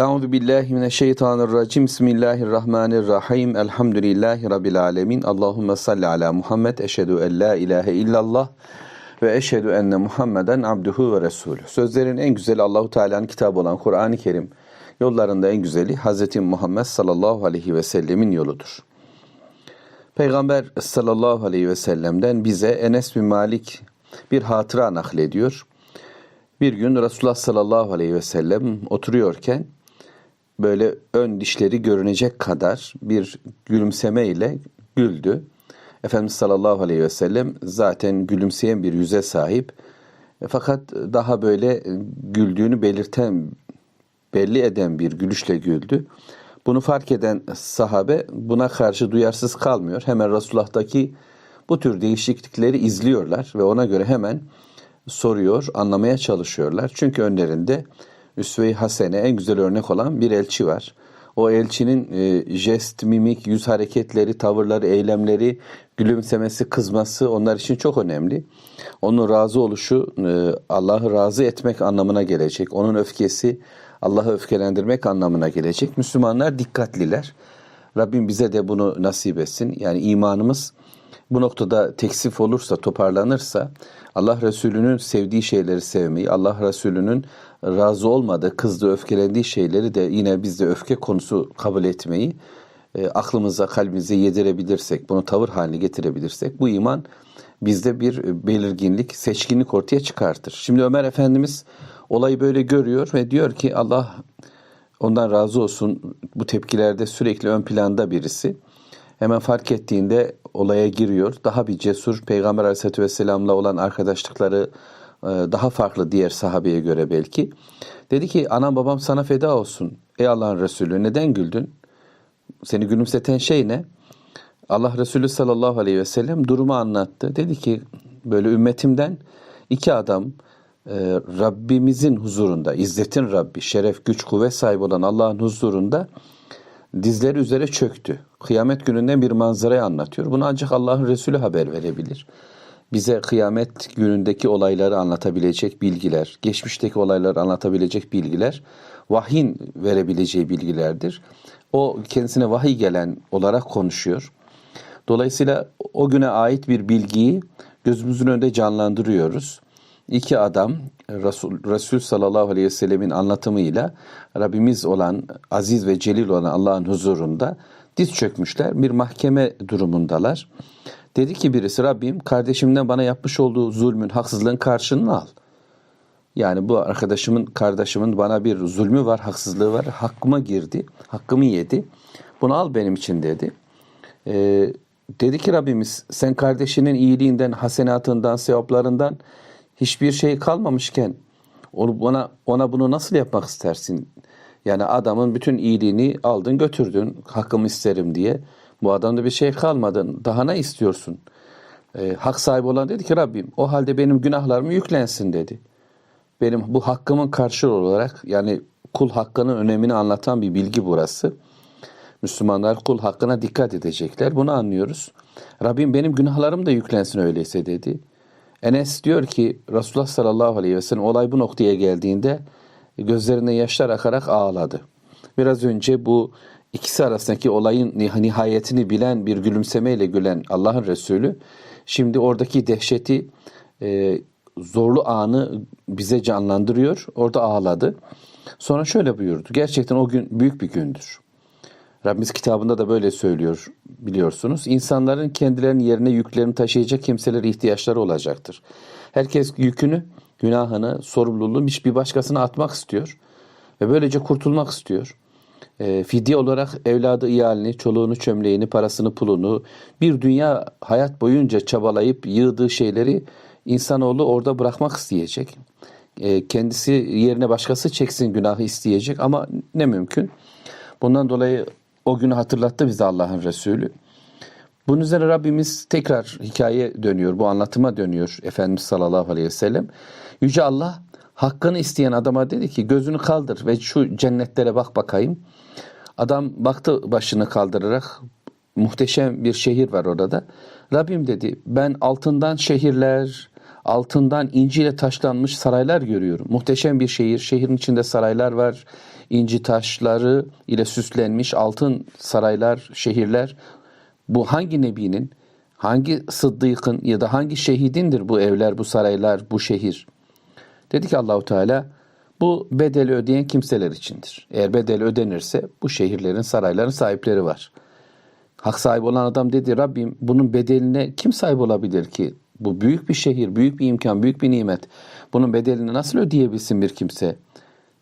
Euzu billahi mineşşeytanirracim. Bismillahirrahmanirrahim. Elhamdülillahi rabbil alamin. Allahumme salli ala Muhammed. Eşhedü en la ilahe illallah ve eşhedü enne Muhammeden abduhu ve resulü. Sözlerin en güzeli Allahu Teala'nın kitabı olan Kur'an-ı Kerim. Yollarında en güzeli Hz. Muhammed sallallahu aleyhi ve sellemin yoludur. Peygamber sallallahu aleyhi ve sellem'den bize Enes bin Malik bir hatıra naklediyor. Bir gün Resulullah sallallahu aleyhi ve sellem oturuyorken böyle ön dişleri görünecek kadar bir gülümseme ile güldü. Efendimiz sallallahu aleyhi ve sellem zaten gülümseyen bir yüze sahip. E, Fakat daha böyle güldüğünü belirten, belli eden bir gülüşle güldü. Bunu fark eden sahabe buna karşı duyarsız kalmıyor. Hemen Resulullah'taki bu tür değişiklikleri izliyorlar ve ona göre hemen soruyor, anlamaya çalışıyorlar. Çünkü önlerinde Üsve-i Hasene en güzel örnek olan bir elçi var. O elçinin e, jest, mimik, yüz hareketleri, tavırları, eylemleri, gülümsemesi, kızması onlar için çok önemli. Onun razı oluşu e, Allah'ı razı etmek anlamına gelecek. Onun öfkesi Allah'ı öfkelendirmek anlamına gelecek. Müslümanlar dikkatliler. Rabbim bize de bunu nasip etsin. Yani imanımız bu noktada teksif olursa, toparlanırsa Allah Resulü'nün sevdiği şeyleri sevmeyi, Allah Resulü'nün razı olmadığı, kızdığı, öfkelendiği şeyleri de yine biz de öfke konusu kabul etmeyi e, aklımıza, kalbimize yedirebilirsek, bunu tavır haline getirebilirsek bu iman bizde bir belirginlik, seçkinlik ortaya çıkartır. Şimdi Ömer Efendimiz olayı böyle görüyor ve diyor ki Allah ondan razı olsun bu tepkilerde sürekli ön planda birisi. Hemen fark ettiğinde olaya giriyor. Daha bir cesur Peygamber Aleyhisselatü Vesselam'la olan arkadaşlıkları e, daha farklı diğer sahabeye göre belki. Dedi ki anam babam sana feda olsun. Ey Allah'ın Resulü neden güldün? Seni gülümseten şey ne? Allah Resulü sallallahu aleyhi ve sellem durumu anlattı. Dedi ki böyle ümmetimden iki adam e, Rabbimizin huzurunda, izzetin Rabbi, şeref, güç, kuvvet sahibi olan Allah'ın huzurunda dizleri üzere çöktü. Kıyamet gününden bir manzarayı anlatıyor. Bunu ancak Allah'ın Resulü haber verebilir. Bize kıyamet günündeki olayları anlatabilecek bilgiler, geçmişteki olayları anlatabilecek bilgiler, vahyin verebileceği bilgilerdir. O kendisine vahiy gelen olarak konuşuyor. Dolayısıyla o güne ait bir bilgiyi gözümüzün önünde canlandırıyoruz. İki adam Resul, Resul sallallahu aleyhi ve sellemin anlatımıyla Rabbimiz olan aziz ve celil olan Allah'ın huzurunda diz çökmüşler. Bir mahkeme durumundalar. Dedi ki birisi Rabbim kardeşimden bana yapmış olduğu zulmün, haksızlığın karşılığını al. Yani bu arkadaşımın, kardeşimin bana bir zulmü var, haksızlığı var. Hakkıma girdi, hakkımı yedi. Bunu al benim için dedi. Ee, dedi ki Rabbimiz sen kardeşinin iyiliğinden, hasenatından, sevaplarından hiçbir şey kalmamışken onu bana ona bunu nasıl yapmak istersin? Yani adamın bütün iyiliğini aldın götürdün hakkımı isterim diye. Bu adamda bir şey kalmadı. Daha ne istiyorsun? Ee, hak sahibi olan dedi ki Rabbim o halde benim günahlarımı yüklensin dedi. Benim bu hakkımın karşılığı olarak yani kul hakkının önemini anlatan bir bilgi burası. Müslümanlar kul hakkına dikkat edecekler. Bunu anlıyoruz. Rabbim benim günahlarım da yüklensin öyleyse dedi. Enes diyor ki Resulullah sallallahu aleyhi ve sellem olay bu noktaya geldiğinde gözlerine yaşlar akarak ağladı. Biraz önce bu ikisi arasındaki olayın nihayetini bilen bir gülümsemeyle gülen Allah'ın Resulü şimdi oradaki dehşeti e, zorlu anı bize canlandırıyor. Orada ağladı. Sonra şöyle buyurdu. Gerçekten o gün büyük bir gündür. Rabbimiz kitabında da böyle söylüyor biliyorsunuz. İnsanların kendilerinin yerine yüklerini taşıyacak kimselere ihtiyaçları olacaktır. Herkes yükünü, günahını, sorumluluğunu bir başkasına atmak istiyor. Ve böylece kurtulmak istiyor. E, fidye olarak evladı iyalini, çoluğunu, çömleğini, parasını, pulunu, bir dünya hayat boyunca çabalayıp yığdığı şeyleri insanoğlu orada bırakmak isteyecek. E, kendisi yerine başkası çeksin günahı isteyecek ama ne mümkün. Bundan dolayı o günü hatırlattı bize Allah'ın Resulü. Bunun üzerine Rabbimiz tekrar hikaye dönüyor, bu anlatıma dönüyor Efendimiz sallallahu aleyhi ve sellem. Yüce Allah hakkını isteyen adama dedi ki gözünü kaldır ve şu cennetlere bak bakayım. Adam baktı başını kaldırarak muhteşem bir şehir var orada. Rabbim dedi ben altından şehirler, altından inciyle taşlanmış saraylar görüyorum. Muhteşem bir şehir, şehrin içinde saraylar var, inci taşları ile süslenmiş altın saraylar, şehirler bu hangi nebinin, hangi sıddıkın ya da hangi şehidindir bu evler, bu saraylar, bu şehir? Dedi ki Allahu Teala bu bedeli ödeyen kimseler içindir. Eğer bedel ödenirse bu şehirlerin, sarayların sahipleri var. Hak sahibi olan adam dedi Rabbim bunun bedeline kim sahip olabilir ki? Bu büyük bir şehir, büyük bir imkan, büyük bir nimet. Bunun bedelini nasıl ödeyebilsin bir kimse?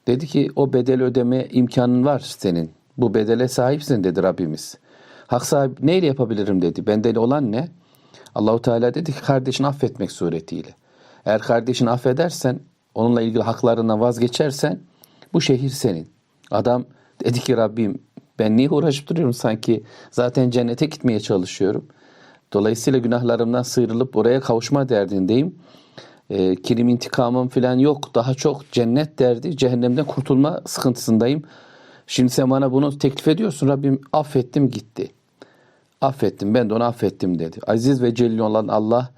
Dedi ki o bedel ödeme imkanın var senin. Bu bedele sahipsin dedi Rabbimiz. Hak sahibi neyle yapabilirim dedi. Bendeli olan ne? Allahu Teala dedi ki kardeşini affetmek suretiyle. Eğer kardeşini affedersen, onunla ilgili haklarından vazgeçersen bu şehir senin. Adam dedi ki Rabbim ben niye uğraşıp duruyorum sanki zaten cennete gitmeye çalışıyorum. Dolayısıyla günahlarımdan sıyrılıp oraya kavuşma derdindeyim. E, kirim intikamım falan yok. Daha çok cennet derdi. Cehennemden kurtulma sıkıntısındayım. Şimdi sen bana bunu teklif ediyorsun. Rabbim affettim gitti. Affettim ben de onu affettim dedi. Aziz ve celil olan Allah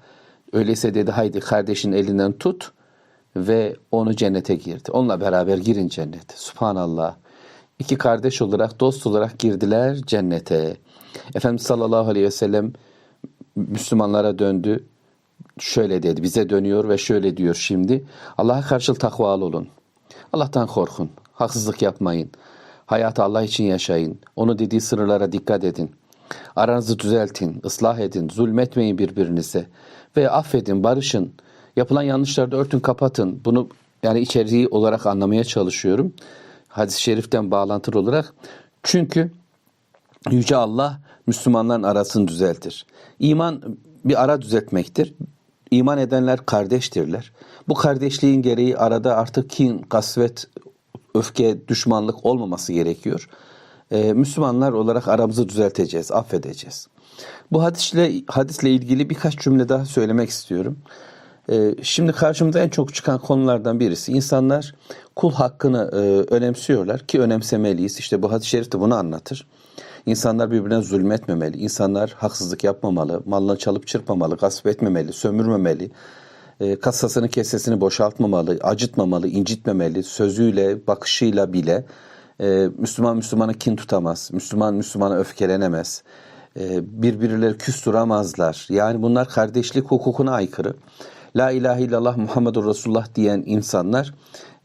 öyleyse dedi haydi kardeşin elinden tut ve onu cennete girdi. Onunla beraber girin cennete. Subhanallah. İki kardeş olarak, dost olarak girdiler cennete. Efendimiz sallallahu aleyhi ve sellem Müslümanlara döndü. Şöyle dedi, bize dönüyor ve şöyle diyor şimdi. Allah'a karşı takvalı olun. Allah'tan korkun. Haksızlık yapmayın. Hayatı Allah için yaşayın. Onu dediği sınırlara dikkat edin. Aranızı düzeltin, ıslah edin, zulmetmeyin birbirinize. Ve affedin, barışın. Yapılan yanlışları da örtün, kapatın. Bunu yani içeriği olarak anlamaya çalışıyorum. Hadis-i şeriften bağlantılı olarak. Çünkü Yüce Allah Müslümanların arasını düzeltir. İman bir ara düzeltmektir. İman edenler kardeştirler. Bu kardeşliğin gereği arada artık kin, kasvet, öfke, düşmanlık olmaması gerekiyor. Ee, Müslümanlar olarak aramızı düzelteceğiz, affedeceğiz. Bu hadisle, hadisle ilgili birkaç cümle daha söylemek istiyorum. Ee, şimdi karşımıza en çok çıkan konulardan birisi insanlar kul hakkını e, önemsiyorlar ki önemsemeliyiz. İşte bu hadis-i şerif de bunu anlatır. İnsanlar birbirine zulmetmemeli, insanlar haksızlık yapmamalı, malını çalıp çırpmamalı, gasp etmemeli, sömürmemeli, e, kasasını kesesini boşaltmamalı, acıtmamalı, incitmemeli, sözüyle, bakışıyla bile e, Müslüman Müslümanı kin tutamaz, Müslüman Müslümana öfkelenemez, e, birbirleri küsturamazlar. Yani bunlar kardeşlik hukukuna aykırı. La ilahe illallah Muhammedur Resulullah diyen insanlar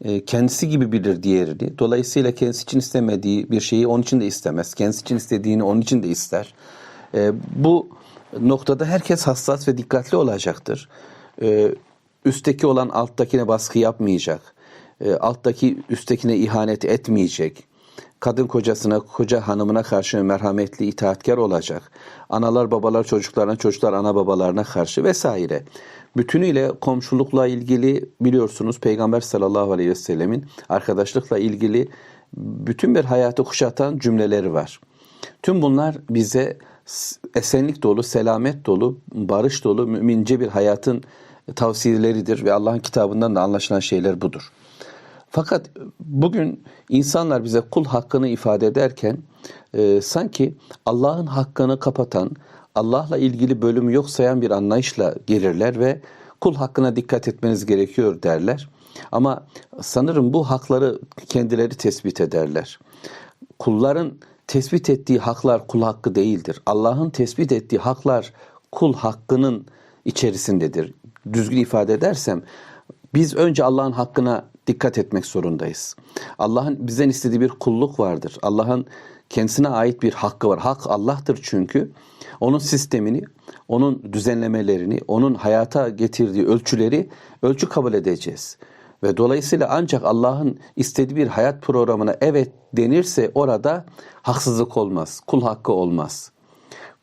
e, kendisi gibi bilir diğerini. Dolayısıyla kendisi için istemediği bir şeyi onun için de istemez. Kendisi için istediğini onun için de ister. E, bu noktada herkes hassas ve dikkatli olacaktır. E, üstteki olan alttakine baskı yapmayacak. Alttaki üsttekine ihanet etmeyecek kadın kocasına, koca hanımına karşı merhametli, itaatkar olacak. Analar babalar çocuklarına, çocuklar ana babalarına karşı vesaire. Bütünüyle komşulukla ilgili biliyorsunuz Peygamber sallallahu aleyhi ve sellemin arkadaşlıkla ilgili bütün bir hayatı kuşatan cümleleri var. Tüm bunlar bize esenlik dolu, selamet dolu, barış dolu, mümince bir hayatın tavsiyeleridir ve Allah'ın kitabından da anlaşılan şeyler budur. Fakat bugün insanlar bize kul hakkını ifade ederken e, sanki Allah'ın hakkını kapatan, Allah'la ilgili bölümü yok sayan bir anlayışla gelirler ve kul hakkına dikkat etmeniz gerekiyor derler. Ama sanırım bu hakları kendileri tespit ederler. Kulların tespit ettiği haklar kul hakkı değildir. Allah'ın tespit ettiği haklar kul hakkının içerisindedir. Düzgün ifade edersem biz önce Allah'ın hakkına dikkat etmek zorundayız. Allah'ın bizden istediği bir kulluk vardır. Allah'ın kendisine ait bir hakkı var. Hak Allah'tır çünkü. Onun sistemini, onun düzenlemelerini, onun hayata getirdiği ölçüleri ölçü kabul edeceğiz. Ve dolayısıyla ancak Allah'ın istediği bir hayat programına evet denirse orada haksızlık olmaz, kul hakkı olmaz.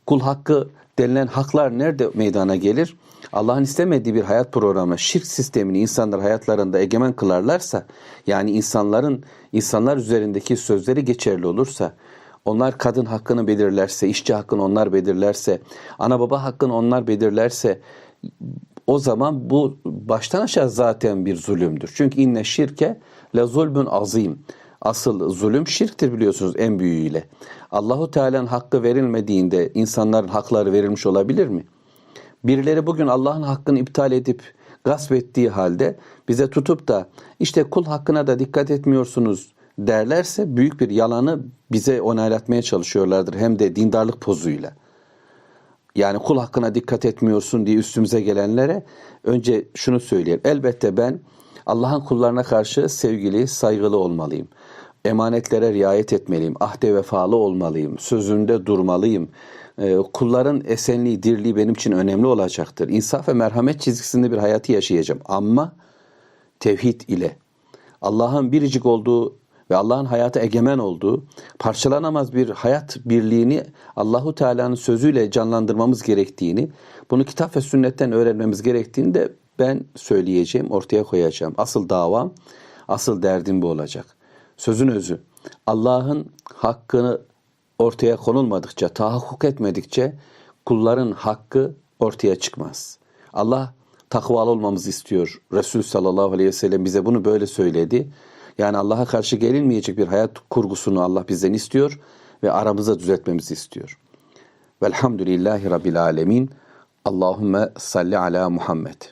Kul hakkı denilen haklar nerede meydana gelir? Allah'ın istemediği bir hayat programına şirk sistemini insanlar hayatlarında egemen kılarlarsa yani insanların insanlar üzerindeki sözleri geçerli olursa onlar kadın hakkını belirlerse, işçi hakkını onlar belirlerse, ana baba hakkını onlar belirlerse o zaman bu baştan aşağı zaten bir zulümdür. Çünkü inne şirke la zulmün azim. Asıl zulüm şirktir biliyorsunuz en büyüğüyle. Allahu Teala'nın hakkı verilmediğinde insanların hakları verilmiş olabilir mi? Birileri bugün Allah'ın hakkını iptal edip gasp ettiği halde bize tutup da işte kul hakkına da dikkat etmiyorsunuz derlerse büyük bir yalanı bize onaylatmaya çalışıyorlardır. Hem de dindarlık pozuyla. Yani kul hakkına dikkat etmiyorsun diye üstümüze gelenlere önce şunu söyleyeyim. Elbette ben Allah'ın kullarına karşı sevgili, saygılı olmalıyım. Emanetlere riayet etmeliyim. Ahde vefalı olmalıyım. Sözünde durmalıyım. Ee, kulların esenliği, dirliği benim için önemli olacaktır. İnsaf ve merhamet çizgisinde bir hayatı yaşayacağım. Ama tevhid ile Allah'ın biricik olduğu ve Allah'ın hayata egemen olduğu parçalanamaz bir hayat birliğini Allahu Teala'nın sözüyle canlandırmamız gerektiğini, bunu kitap ve sünnetten öğrenmemiz gerektiğini de ben söyleyeceğim, ortaya koyacağım. Asıl davam, asıl derdim bu olacak. Sözün özü. Allah'ın hakkını ortaya konulmadıkça, tahakkuk etmedikçe kulların hakkı ortaya çıkmaz. Allah takvalı olmamızı istiyor. Resul sallallahu aleyhi ve sellem bize bunu böyle söyledi. Yani Allah'a karşı gelinmeyecek bir hayat kurgusunu Allah bizden istiyor ve aramızda düzeltmemizi istiyor. Velhamdülillahi Rabbil alemin. Allahümme salli ala Muhammed.